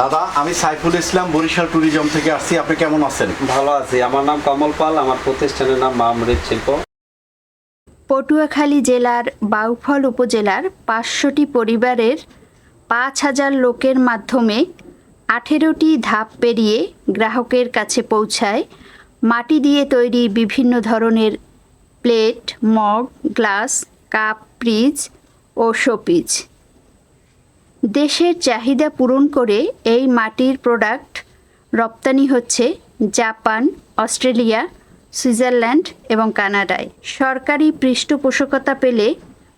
দাদা আমি সাইফুল ইসলাম বরিশাল ট্যুরিজম থেকে আসছি। আপনি কেমন আছেন? ভালো আছি। আমার নাম কমল পাল আমার প্রতিষ্ঠানের নাম মামরিদ শিল্প। পটুয়াখালী জেলার বাউফল উপজেলার পাঁচশোটি পরিবারের পাঁচ হাজার লোকের মাধ্যমে আঠেরোটি ধাপ পেরিয়ে গ্রাহকের কাছে পৌঁছায়। মাটি দিয়ে তৈরি বিভিন্ন ধরনের plate mug glass cup fridge ও শোপিজ দেশের চাহিদা পূরণ করে এই মাটির প্রোডাক্ট রপ্তানি হচ্ছে জাপান, অস্ট্রেলিয়া, সুইজারল্যান্ড এবং কানাডায়। সরকারি পৃষ্ঠপোষকতা পেলে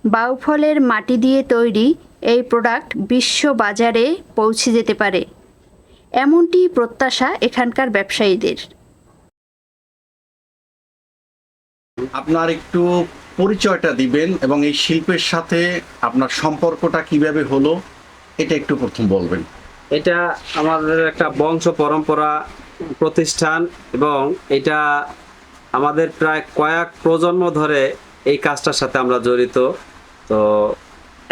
বাউফলের মাটি দিয়ে তৈরি এই প্রোডাক্ট বিশ্ব বাজারে পৌঁছে যেতে পারে। এমনটি প্রত্যাশা এখানকার ব্যবসায়ীদের। আপনার একটু পরিচয়টা দিবেন এবং এই শিল্পের সাথে আপনার সম্পর্কটা কীভাবে হলো? এটা একটু প্রথম বলবেন। এটা আমাদের একটা বংশ পরম্পরা প্রতিষ্ঠান এবং এটা আমাদের প্রায় কয়েক প্রজন্ম ধরে এই কাজটার সাথে আমরা জড়িত। তো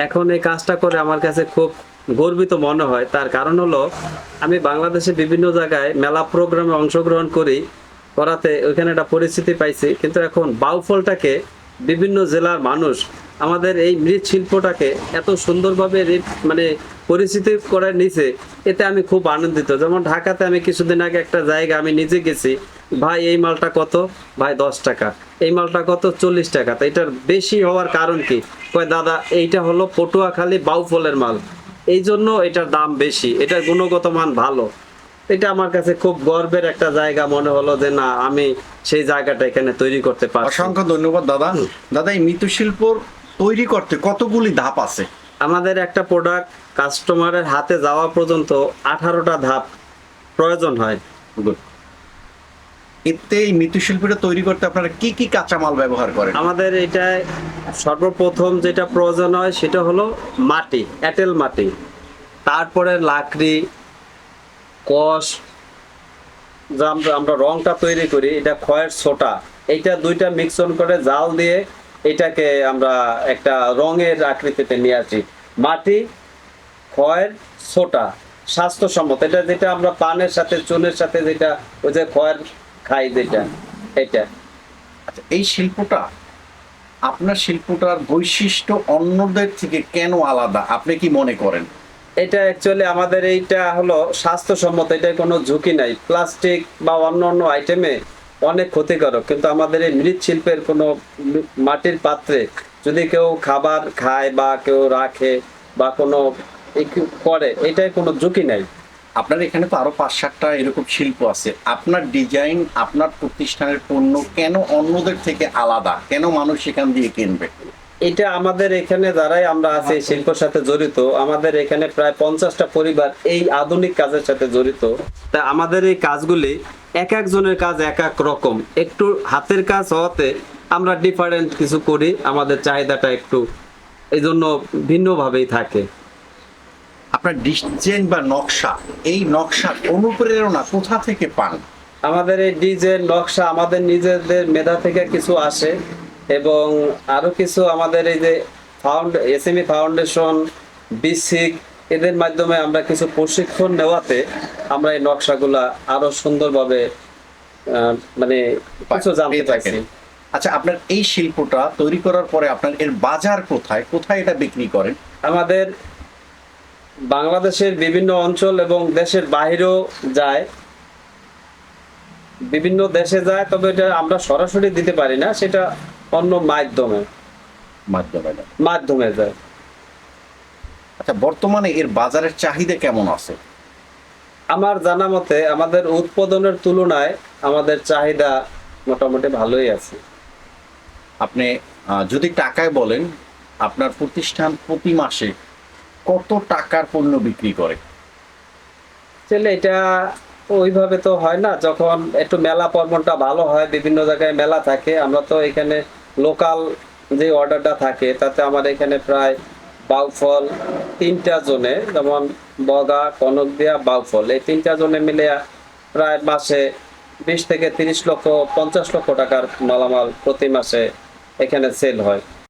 এখন এই কাজটা করে আমার কাছে খুব গর্বিত মনে হয়। তার কারণ হলো, আমি বাংলাদেশে বিভিন্ন জায়গায় মেলা প্রোগ্রামে অংশগ্রহণ করি, করাতে ওইখানে একটা পরিস্থিতি পাইছি। কিন্তু এখন বাউফলটাকে বিভিন্ন জেলার মানুষ আমাদের এই মৃৎশিল্পটাকে এত সুন্দরভাবে মানে পরিস্থিতি করে নিছে, এতে আমি খুব আনন্দিত। যেমন ঢাকাতে আমি কিছুদিন আগে একটা জায়গা আমি নিজে গেছি, ভাই, এই মালটা কত? ভাই, দশ টাকা। এই মালটা কত? চল্লিশ টাকা। তো এটার বেশি হওয়ার কারণ কি? কয়, দাদা, এইটা হলো পটুয়াখালী বাউফলের মাল। এই জন্য এটার দাম বেশি, এটার গুণগত মান ভালো। এটা আমার কাছে খুব গর্বের একটা জায়গা মনে হলো যে না আমি সেই জায়গাটা এখানে তৈরি করতে পারছি। অসংখ্য ধন্যবাদ দাদা। দাদা এই মৃৎশিল্প তৈরি করতে কতগুলি ধাপ আছে? আমাদের একটা প্রোডাক্ট কাস্টমারের হাতে যাওয়া পর্যন্ত আঠারোটা ধাপ প্রয়োজন হয়। এতে এই মৃৎশিল্পটা তৈরি করতে আপনারা কি কি কাঁচামাল ব্যবহার করেন? আমাদের এটা সর্বপ্রথম যেটা প্রয়োজন হয় সেটা হলো মাটি এঁটেল মাটি। তারপরে লাকড়ি কষ, যা আমরা আমরা রংটা তৈরি করি, এটা খয়ের ছোটা, এইটা দুইটা মিক্সন করে জাল দিয়ে এটাকে আমরা একটা রঙের আকৃতিতে নিয়ে আসি। মাটি খয়ের ছোটা, স্বাস্থ্যসম্মত, এটা যেটা আমরা পানের সাথে, চুনের সাথে যেটা, ওই যে খয়ের খাই যেটা, এটা। আচ্ছা এই শিল্পটা, আপনার শিল্পটার বৈশিষ্ট্য অন্যদের থেকে কেন আলাদা? আপনি কি মনে করেন? এটা অ্যাকচুয়ালি আমাদের এইটা হলো স্বাস্থ্যসম্মত এটা কোনো ঝুঁকি নাই। প্লাস্টিক বা অন্য অন্য আইটেমে অনেক ক্ষতিকারক, কিন্তু আমাদের এই মৃৎশিল্পের কোনো মাটির পাত্রে যদি কেউ খাবার খায় বা কেউ রাখে বা কোনো করে এটাই কোনো ঝুঁকি নাই। আপনার এখানে তো আরও পাঁচ সাতটা এরকম শিল্প আছে। আপনার ডিজাইন আপনার প্রতিষ্ঠানের পণ্য কেন অন্যদের থেকে আলাদা? কেন মানুষ সেখান দিয়ে কিনবে? এটা আমাদের এখানে যারাই আমরা আছি এই শিল্পের সাথে জড়িত আমাদের এখানে প্রায় পঞ্চাশটা পরিবার এই আধুনিক কাজের সাথে জড়িত। তা আমাদের এই কাজগুলি এক একজনের কাজ এক এক রকম। একটু হাতের কাজ হওয়াতে আমরা ডিফারেন্ট কিছু করি আমাদের চাহিদাটা একটু এই জন্য ভিন্নভাবেই থাকে। আপনার ডিজাইন বা নকশা এই নকশার অনুপ্রেরণা কোথা থেকে পান? আমাদের এই ডিজে নকশা আমাদের নিজেদের মেধা থেকে কিছু আসে। এবং আরও কিছু আমাদের এই যে ফাউন্ড এসএমই ফাউন্ডেশন বিসিক এদের মাধ্যমে আমরা কিছু প্রশিক্ষণ নেওয়াতে আমরা এই নকশাগুলা আরও সুন্দরভাবে মানে কিছু জানতে পারছি। আচ্ছা আপনার এই শিল্পটা তৈরি করার পরে আপনার এর বাজার কোথায়? কোথায় এটা বিক্রি করেন? আমাদের বাংলাদেশের বিভিন্ন অঞ্চল এবং দেশের বাইরেও যায়। বিভিন্ন দেশে যায় তবে এটা আমরা সরাসরি দিতে পারি না সেটা অন্য মাধ্যমে। মাধ্যমে মাধ্যমে যায়। আচ্ছা বর্তমানে এর বাজারের চাহিদা কেমন আছে? আমার জানা মতে আমাদের উৎপাদনের তুলনায় আমাদের চাহিদা মোটামুটি ভালোই আছে। আপনি যদি টাকায় বলেন আপনার প্রতিষ্ঠান প্রতি মাসে কত টাকার পণ্য বিক্রি করে? আসলে এটা ওইভাবে তো হয় না যখন একটু মেলা পর্বটা ভালো হয় বিভিন্ন জায়গায় মেলা থাকে আমরা তো এখানে লোকাল যে অর্ডারটা থাকে, তাতে আমার এখানে প্রায় বাউফল তিনটা জোনে, যেমন বগা, কনক কনকদিয়া বাউফল এই তিনটা জনে মিলে প্রায় মাসে বিশ থেকে তিরিশ লক্ষ, পঞ্চাশ লক্ষ টাকার মালামাল প্রতি মাসে এখানে সেল হয়।